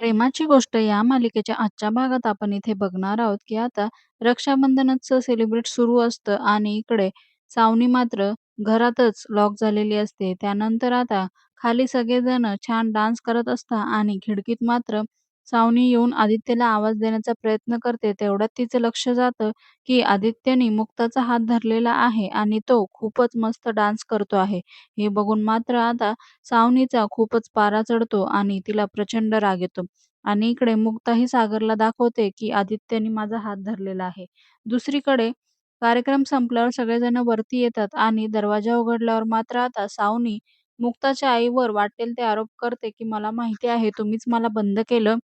प्रेमाची गोष्ट या मालिकेच्या आजच्या भागात आपण इथे बघणार आहोत, की आता रक्षाबंधनाचं सेलिब्रेट सुरू असतं आणि इकडे सावनी मात्र घरातच लॉक झालेली असते. त्यानंतर आता खाली सगळेजण छान डान्स करत असतात आणि खिडकीत मात्र सावनी येऊन आदित्यला आवाज देण्याचा प्रयत्न करते. तेवढ्यात तिचं लक्ष जातं, की आदित्यने मुक्ताचा हात धरलेला आहे आणि तो खूपच मस्त डान्स करतो आहे. हे बघून मात्र आता सावनीचा खूपच पारा चढतो आणि तिला प्रचंड राग येतो. आणि इकडे मुक्ताही सागरला दाखवते, की आदित्यने माझा हात धरलेला आहे. दुसरीकडे कार्यक्रम संपल्यावर सगळेजण वरती येतात आणि दरवाजा उघडल्यावर मात्र आता सावनी मुक्ताच्या आईवर वाटेल ते आरोप करते, की "मला माहिती आहे तुम्हीच मला बंद केलं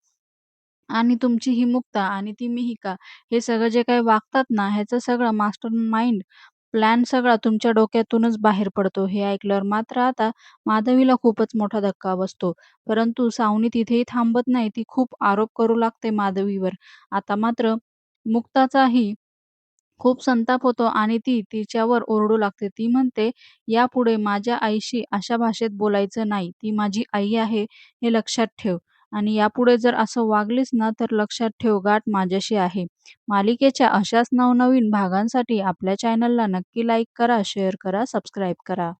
आणि तुमची ही मुक्ता आणि ती मिहिका हे सगळं जे काही वागतात ना, ह्याचं सगळं मास्टर माइंड प्लॅन सगळा तुमच्या डोक्यातूनच बाहेर पडतो." हे ऐकल्यावर मात्र आता माधवीला खूपच मोठा धक्का बसतो. परंतु सावनी तिथेही थांबत नाही. ती खूप आरोप करू लागते माधवीवर. आता मात्र मुक्ताचाही खूप संताप होतो आणि ती तिच्यावर ओरडू लागते. ती म्हणते, "यापुढे माझ्या आईशी अशा भाषेत बोलायचं नाही. ती माझी आई आहे हे लक्षात ठेव आणि यापुढे जर असं वागलीस ना, तर लक्षात ठेव गाठ माझ्याशी आहे." मालिकेच्या अशाच नवनवीन भागांसाठी आपल्या चॅनलला नक्की लाईक करा, शेअर करा, सबस्क्राईब करा.